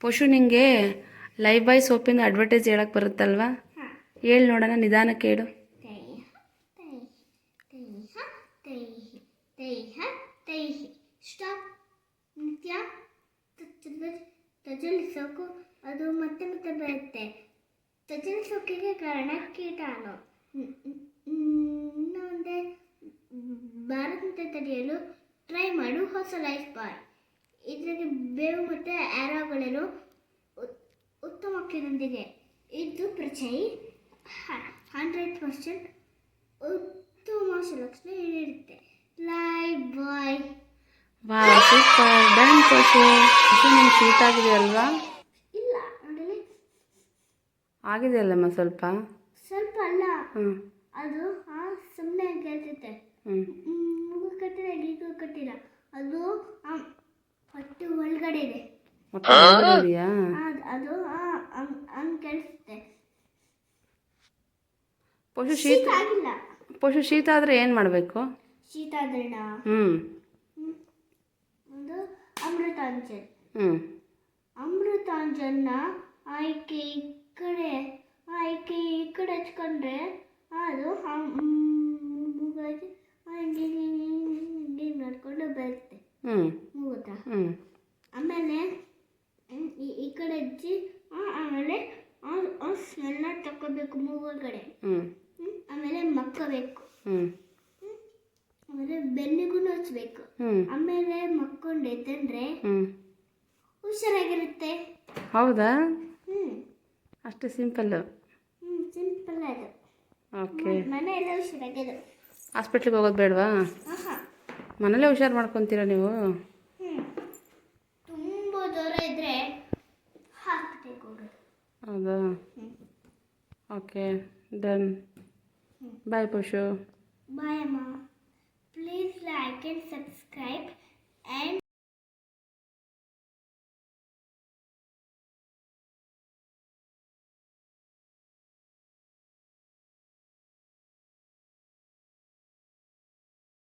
ಪಶು ನಿಂಗೆ ಲೈಫ್ ಬಾಯ್ ಸೋಪಿಂದ ಅಡ್ವರ್ಟೈಸ್ ಹೇಳಕ್ಕೆ ಬರುತ್ತಲ್ವಾ? ಹೇಳಿ ನೋಡೋಣ ನಿಧಾನಕ್ಕೆ ಹೇಳು. ಸ್ಟಾಪ್ ನಿತ್ಯ. ತಜಲಿಸೋಕು ಅದು ಮತ್ತೆ ಮತ್ತೆ ಬರುತ್ತೆ. ತಜಲಿಸೋಕಿಗೆ ಕಾರಣ ಕೀಟಾಣು. ಇನ್ನೊಂದೇ. ಭಾರತ ತಡೆಯಲು ಟ್ರೈ ಮಾಡು. ಹೊಸ ಲೈಫ್ ಬಾಯ್ ಇದರಲ್ಲಿ ಬೇವು ಮತ್ತು ಆರೋಗಳನ್ನು ಉತ್ತಮಕ್ಕಿನೊಂದಿಗೆ ಇದು ಪ್ರಚೈ ಹಂಡ್ರೆಡ್ ಪರ್ಸೆಂಟ್ ಉತ್ತಮ ಸುರಕ್ಷಣೆ ನೀಡುತ್ತೆ ಲೈ ಬಾಯ್ ವಾ ಸೂಪರ್ ಡನ್ ಪಶು ನಿಂಗೆ ಶೀತ ಆಗಿದೆ ಅಲ್ವಾ? ಇಲ್ಲ ನೋಡಲಿ. ಆಗಿದೆ ಅಲ್ಲಮ್ಮ ಸ್ವಲ್ಪ? ಸ್ವಲ್ಪ ಅಲ್ಲ. ಹ್ಞೂ ಅದು ಆ ಸುಮ್ಮನೆ ಕೇಳ್ತೈತೆ ಹ್ಞೂ ಕಟ್ಟಿಲ್ಲ ಗೀಗು ಕಟ್ಟಿಲ್ಲ. ಅದು ಅದು ಹಂಗೆ ಕೇಳಿಸುತ್ತೆ ಪಶು ಶೀತ ಆಗಿಲ್ಲ ಪಶು ಶೀತ ಆದ್ರೆ ಏನು ಮಾಡಬೇಕು ಶೀತ ಹ್ಮ್ ಹ್ಞೂ ಒಂದು ಅಮೃತಾಂಜನ್ ಹ್ಞೂ ಅಮೃತಾಂಜನ್ನ ಆಯ್ಕೆ ಈ ಕಡೆ ಆಯ್ಕೆ ಈ ಕಡೆ ಹಚ್ಕೊಂಡ್ರೆ ಅದು ಹಿಂಗೆ ನಡ್ಕೊಂಡು ಬರುತ್ತೆ ಹ್ಞೂ ಮುಗುತ್ತಾ ಹ್ಞೂ ಆ, ಆಮೇಲೆ ಆ- ಎಲ್ಲ ತಗೋಬೇಕು ಕಡೆ ಹ್ಞೂ ಆಮೇಲೆ ಮಕ್ಕಬೇಕು. ಹ್ಞೂ ಆಮೇಲೆ ಬೆನ್ನಿಗೂ ಹಚ್ಬೇಕು. ಆಮೇಲೆ ಮಕ್ಕೊಂಡು ಎದ್ದಂದ್ರೆ ಹುಷಾರಾಗಿರುತ್ತೆ. ಹೌದಾ? ಹ್ಞೂ ಅಷ್ಟು ಸಿಂಪಲ್ಲು. ಹ್ಞೂ ಸಿಂಪಲ್ ಅದು. ಓಕೆ. ಮನೆಯೆಲ್ಲ ಹುಷಾರಾಗಿದೆ ಹಾಸ್ಪಿಟ್ಲಿಗೆ ಹೋಗೋದು ಬೇಡವಾ? ಮನೇಲೇ ಹುಷಾರು ಮಾಡ್ಕೊತೀರಾ ನೀವು? ತುಂಬ ದೂರ ಇದ್ದರೆ ಹೌದಾ? ಹ್ಞೂ ಓಕೆ ಡನ್ ಬಾಯ್ ಪಶು. ಬಾಯ್ ಅಮ್ಮ please like and subscribe and